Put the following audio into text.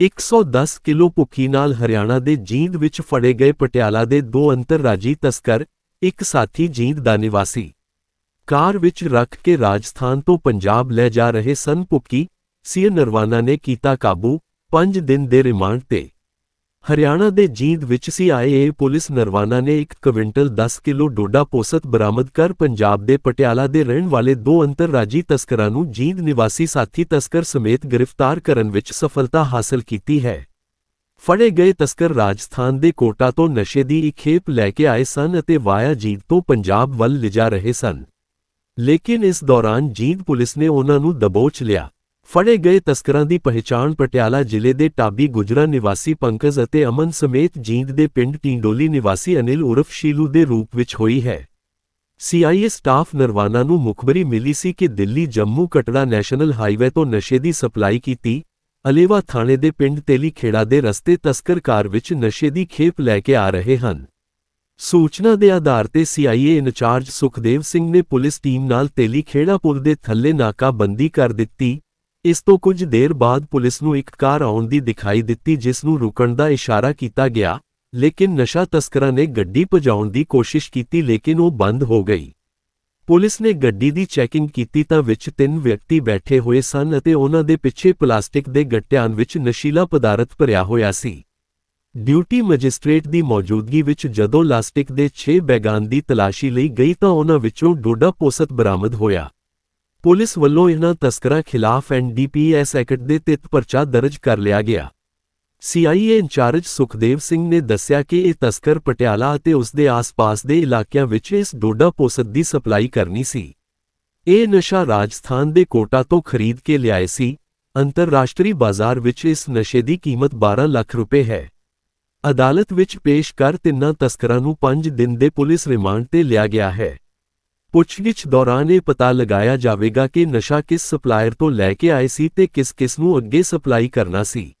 110 kilo ਭੁੱਖੀ ਨਾਲ ਹਰਿਆਣਾ ਦੇ ਜੀਂਦ ਵਿੱਚ ਫੜੇ ਗਏ ਪਟਿਆਲਾ ਦੇ ਦੋ ਅੰਤਰਰਾਜੀ ਤਸਕਰ, ਇੱਕ ਸਾਥੀ ਜੀਂਦ ਦਾ ਨਿਵਾਸੀ। ਕਾਰ ਵਿੱਚ ਰੱਖ ਕੇ ਰਾਜਸਥਾਨ ਤੋਂ ਪੰਜਾਬ ਲੈ ਜਾ ਰਹੇ ਸਨ ਭੁੱਕੀ ਸੀ ਨਰਵਾਨਾ ਨੇ ਕੀਤਾ ਕਾਬੂ 5 ਦਿਨ ਦੇ ਰਿਮਾਂਡ ਤੇ। ਹਰਿਆਣਾ ਦੇ ਜੀਂਦ ਵਿੱਚ ਸੀਆਈਏ ਪੁਲਿਸ ਨਰਵਾਨਾ ਨੇ ਇੱਕ ਕੁਇੰਟਲ 10 ਕਿਲੋ ਡੋਡਾ ਪੋਸਤ ਬਰਾਮਦ ਕਰ ਪੰਜਾਬ ਦੇ ਪਟਿਆਲਾ ਦੇ ਰਹਿਣ ਵਾਲੇ ਦੋ ਅੰਤਰਰਾਜੀ ਤਸਕਰਾਂ ਨੂੰ ਜੀਂਦ ਨਿਵਾਸੀ ਸਾਥੀ ਤਸਕਰ ਸਮੇਤ ਗ੍ਰਿਫਤਾਰ ਕਰਨ ਵਿੱਚ ਸਫਲਤਾ ਹਾਸਲ ਕੀਤੀ ਹੈ। ਫੜੇ ਗਏ ਤਸਕਰ ਰਾਜਸਥਾਨ ਦੇ ਕੋਟਾ ਤੋਂ ਨਸ਼ੇ ਦੀ ਇੱਕ ਖੇਪ ਲੈ ਕੇ ਆਏ ਸਨ ਅਤੇ ਵਾਇਆ ਜੀਂਦ ਤੋਂ ਪੰਜਾਬ ਵੱਲ ਲਿਜਾ ਰਹੇ ਸਨ। ਲੇਕਿਨ ਇਸ ਦੌਰਾਨ ਜੀਂਦ ਪੁਲਿਸ ਨੇ ਉਹਨਾਂ ਨੂੰ ਦਬੋਚ ਲਿਆ। ਫੜੇ ਗਏ ਤਸਕਰਾਂ ਦੀ ਪਹਿਚਾਣ ਪਟਿਆਲਾ ਜ਼ਿਲ੍ਹੇ ਦੇ ਟਾਬੀ ਗੁਜਰਾ ਨਿਵਾਸੀ ਪੰਕਜ ਅਤੇ ਅਮਨ ਸਮੇਤ ਜੀਂਦ ਦੇ ਪਿੰਡ ਟਿੰਡੋਲੀ ਨਿਵਾਸੀ ਅਨਿਲ ਉਰਫ ਸ਼ੀਲੂ ਦੇ ਰੂਪ ਵਿੱਚ ਹੋਈ ਹੈ। ਸੀਆਈਏ ਸਟਾਫ ਨਰਵਾਨਾ ਨੂੰ ਮੁਖਬਰੀ ਮਿਲੀ ਸੀ ਕਿ ਦਿੱਲੀ ਜੰਮੂ ਕਟੜਾ ਨੈਸ਼ਨਲ ਹਾਈਵੇ ਤੋਂ ਨਸ਼ੇ ਦੀ ਸਪਲਾਈ ਕੀਤੀ। ਅਲੇਵਾ ਥਾਣੇ ਦੇ ਪਿੰਡ ਤੇਲੀ ਖੇੜਾ ਦੇ ਰਸਤੇ ਤਸਕਰ ਕਾਰ ਵਿੱਚ ਨਸ਼ੇ ਦੀ ਖੇਪ ਲੈ ਕੇ ਆ ਰਹੇ ਹਨ। ਸੂਚਨਾ ਦੇ ਆਧਾਰ ਤੇ ਸੀਆਈਏ ਇੰਚਾਰਜ ਸੁਖਦੇਵ ਸਿੰਘ ਨੇ ਪੁਲਿਸ ਟੀਮ ਨਾਲ ਤੇਲੀ ਖੇੜਾ ਪੁਲ ਦੇ ਥੱਲੇ ਨਾਕਾਬੰਦੀ ਕਰ ਦਿੱਤੀ। ਇਸ ਤੋਂ ਕੁਝ ਦੇਰ ਬਾਅਦ ਪੁਲਿਸ ਨੂੰ ਇੱਕ ਕਾਰ ਆਉਣ ਦੀ ਦਿਖਾਈ ਦਿੱਤੀ ਜਿਸ ਨੂੰ ਰੁਕਣ ਦਾ ਇਸ਼ਾਰਾ ਕੀਤਾ ਗਿਆ, ਲੇਕਿਨ ਨਸ਼ਾ ਤਸਕਰਾਂ ਨੇ ਗੱਡੀ ਭਜਾਉਣ ਦੀ ਕੋਸ਼ਿਸ਼ ਕੀਤੀ ਲੇਕਿਨ ਉਹ ਬੰਦ ਹੋ ਗਈ। ਪੁਲਿਸ ਨੇ ਗੱਡੀ ਦੀ ਚੈਕਿੰਗ ਕੀਤੀ ਤਾਂ ਵਿੱਚ ਤਿੰਨ ਵਿਅਕਤੀ ਬੈਠੇ ਹੋਏ ਸਨ ਅਤੇ ਉਹਨਾਂ ਦੇ ਪਿੱਛੇ ਪਲਾਸਟਿਕ ਦੇ ਗੱਟਿਆਂ ਵਿੱਚ ਨਸ਼ੀਲਾ ਪਦਾਰਥ ਭਰਿਆ ਹੋਇਆ ਸੀ। ਡਿਊਟੀ ਮੈਜਿਸਟ੍ਰੇਟ ਦੀ ਮੌਜੂਦਗੀ ਵਿੱਚ ਜਦੋਂ ਲਾਸਟਿਕ ਦੇ 6 ਬੈਗਾਨ ਦੀ ਤਲਾਸ਼ੀ ਲਈ ਗਈ ਤਾਂ ਉਹਨਾਂ ਵਿੱਚੋਂ ਡੋਡਾ ਪੋਸਤ ਬਰਾਮਦ ਹੋਇਆ। ਪੁਲਿਸ ਵੱਲੋਂ ਇਹਨਾਂ ਤਸਕਰਾਂ ਖਿਲਾਫ ਐਨਡੀਪੀਐਸ ਐਕਟ ਦੇ ਤਹਿਤ ਪਰਚਾ ਦਰਜ ਕਰ ਲਿਆ ਗਿਆ। ਸੀਆਈਏ ਇੰਚਾਰਜ ਸੁਖਦੇਵ ਸਿੰਘ ਨੇ ਦੱਸਿਆ ਕਿ ਇਹ ਤਸਕਰ ਪਟਿਆਲਾ ਅਤੇ ਉਸ ਦੇ ਆਸ-ਪਾਸ ਦੇ ਇਲਾਕਿਆਂ ਵਿੱਚ ਇਸ ਡੋਡਾ ਪੋਸਤ ਦੀ ਸਪਲਾਈ ਕਰਨੀ ਸੀ। ਇਹ ਨਸ਼ਾ ਰਾਜਸਥਾਨ ਦੇ ਕੋਟਾ ਤੋਂ ਖਰੀਦ ਕੇ ਲਿਆਏ ਸੀ। ਅੰਤਰਰਾਸ਼ਟਰੀ ਬਾਜ਼ਾਰ ਵਿੱਚ ਇਸ ਨਸ਼ੇ ਦੀ ਕੀਮਤ 12 ਲੱਖ ਰੁਪਏ ਹੈ। ਅਦਾਲਤ ਵਿੱਚ ਪੇਸ਼ ਕਰ ਤਿੰਨਾਂ ਤਸਕਰਾਂ ਨੂੰ 5 ਦਿਨ ਦੇ ਪੁਲਿਸ ਰਿਮਾਂਡ ਤੇ ਲਿਆ ਗਿਆ ਹੈ। ਪੁੱਛਗਿੱਛ ਦੌਰਾਨ ਇਹ ਪਤਾ ਲਗਾਇਆ ਜਾਵੇਗਾ ਕਿ ਨਸ਼ਾ ਕਿਸ ਸਪਲਾਇਰ ਤੋਂ ਲੈ ਕੇ ਆਏ ਸੀ ਤੇ ਕਿਸ ਕਿਸ ਨੂੰ ਅੱਗੇ ਸਪਲਾਈ ਕਰਨਾ ਸੀ।